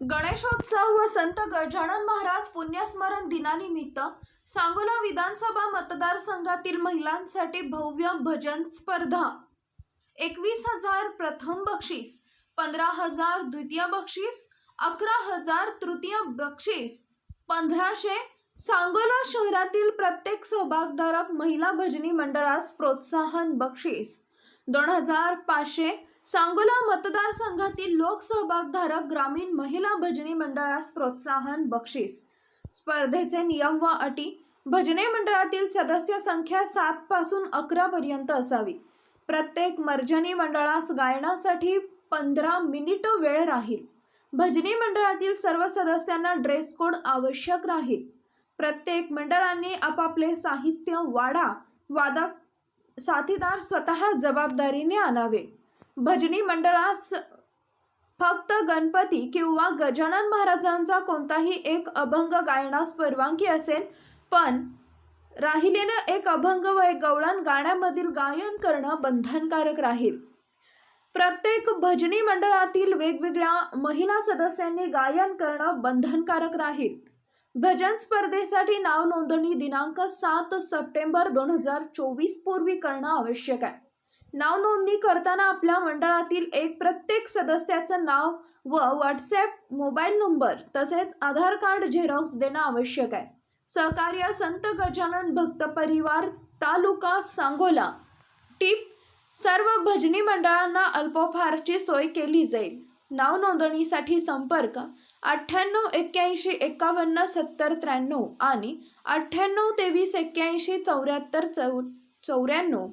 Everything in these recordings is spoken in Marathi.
गणेशोत्सव व संत गजानन महाराज पुण्यस्मरण दिनानिमित्त सांगोला विधानसभा मतदारसंघातील महिलांसाठी भव्य भजन स्पर्धा. एकवीस हजार प्रथम बक्षीस पंधरा हजार द्वितीय बक्षीस अकरा हजार तृतीय बक्षीस. पंधराशे सांगोला शहरातील प्रत्येक सहभागधारक महिला भजनी मंडळास प्रोत्साहन बक्षीस. दोन हजार पाचशे सांगोला मतदारसंघातील लोकसहभागधारक ग्रामीण महिला भजनी मंडळास प्रोत्साहन बक्षीस. स्पर्धेचे नियम व अटी भजनी मंडळातील सदस्य संख्या सात पासून अकरा पर्यंत असावी. प्रत्येक मर्जनी मंडळास गायनासाठी पंधरा मिनिट वेळ राहील. भजनी मंडळातील सर्व सदस्यांना ड्रेस कोड आवश्यक राहील. प्रत्येक मंडळांनी आपापले साहित्य वाडा वादक साथीदार स्वतः जबाबदारीने आणावे. भजनी मंडळास फक्त गणपती किंवा गजानन महाराजांचा कोणताही एक अभंग गायनास परवानगी असेल पण राहिलेलं एक अभंग व एक गवळण गाण्यामधील गायन करणं बंधनकारक राहील. प्रत्येक भजनी मंडळातील वेगवेगळ्या महिला सदस्यांनी गायन करणं बंधनकारक राहील. भजन स्पर्धेसाठी नाव नोंदणी दिनांक सात सप्टेंबर दोन हजार चोवीस पूर्वी करणं आवश्यक आहे. नाव नोंदणी करताना आपल्या मंडळातील एक प्रत्येक सदस्याचं नाव व व्हॉट्सॲप मोबाईल नंबर तसेच आधार कार्ड झेरॉक्स देणं आवश्यक आहे. सहकार्य संत गजानन भक्त परिवार तालुका सांगोला. टीप सर्व भजनी मंडळांना अल्पोफारची सोय केली जाईल. नाव नोंदणीसाठी संपर्क अठ्ठ्याण्णव एक्क्याऐंशी एकावन्न सत्तर त्र्याण्णव आणि अठ्ठ्याण्णव तेवीस एक्क्याऐंशी चौऱ्याहत्तर चौ चौऱ्याण्णव.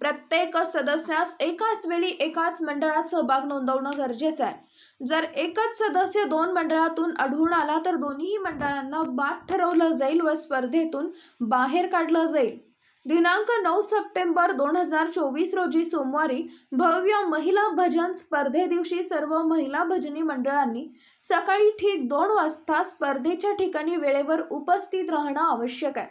प्रत्येक सदस्यास एकाच वेळी एकाच मंडळात सहभाग नोंदवणं गरजेचं आहे. जर एकच सदस्य दोन मंडळातून आढळून आला तर दोन्ही मंडळांना बाद ठरवलं जाईल व स्पर्धेतून बाहेर काढलं जाईल. दिनांक नऊ सप्टेंबर दोन हजार चोवीस रोजी सोमवारी भव्य महिला भजन स्पर्धे दिवशी सर्व महिला भजनी मंडळांनी सकाळी ठीक दोन वाजता स्पर्धेच्या ठिकाणी वेळेवर उपस्थित राहणं आवश्यक आहे.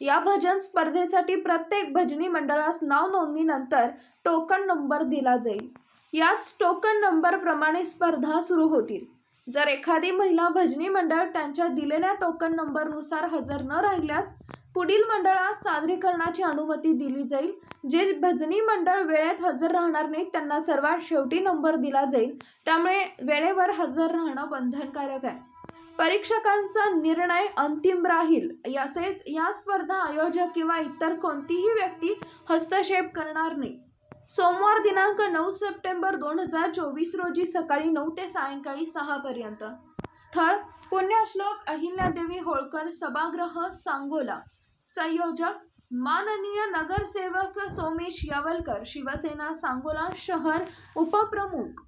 या भजन स्पर्धेसाठी प्रत्येक भजनी मंडळास नाव नोंदणीनंतर टोकन नंबर दिला जाईल. याच टोकन नंबरप्रमाणे स्पर्धा सुरू होतील. जर एखादी महिला भजनी मंडळ त्यांच्या दिलेल्या टोकन नंबरनुसार हजर न राहिल्यास पुढील मंडळास सादरीकरणाची अनुमती दिली जाईल. जे भजनी मंडळ वेळेत हजर राहणार नाहीत त्यांना सर्वात शेवटी नंबर दिला जाईल. त्यामुळे वेळेवर हजर राहणं बंधनकारक आहे. परीक्षकांचा निर्णय अंतिम राहील. तसेच या स्पर्धा आयोजक किंवा इतर कोणतीही व्यक्ती हस्तक्षेप करणार नाही. सोमवार दिनांक नऊ सप्टेंबर दोन हजार चोवीस रोजी सकाळी नऊ ते सायंकाळी सहापर्यंत स्थळ पुण्यश्लोक अहिल्यादेवी होळकर सभागृह सांगोला. संयोजक माननीय नगरसेवक सोमेश यावलकर शिवसेना सांगोला शहर उपप्रमुख.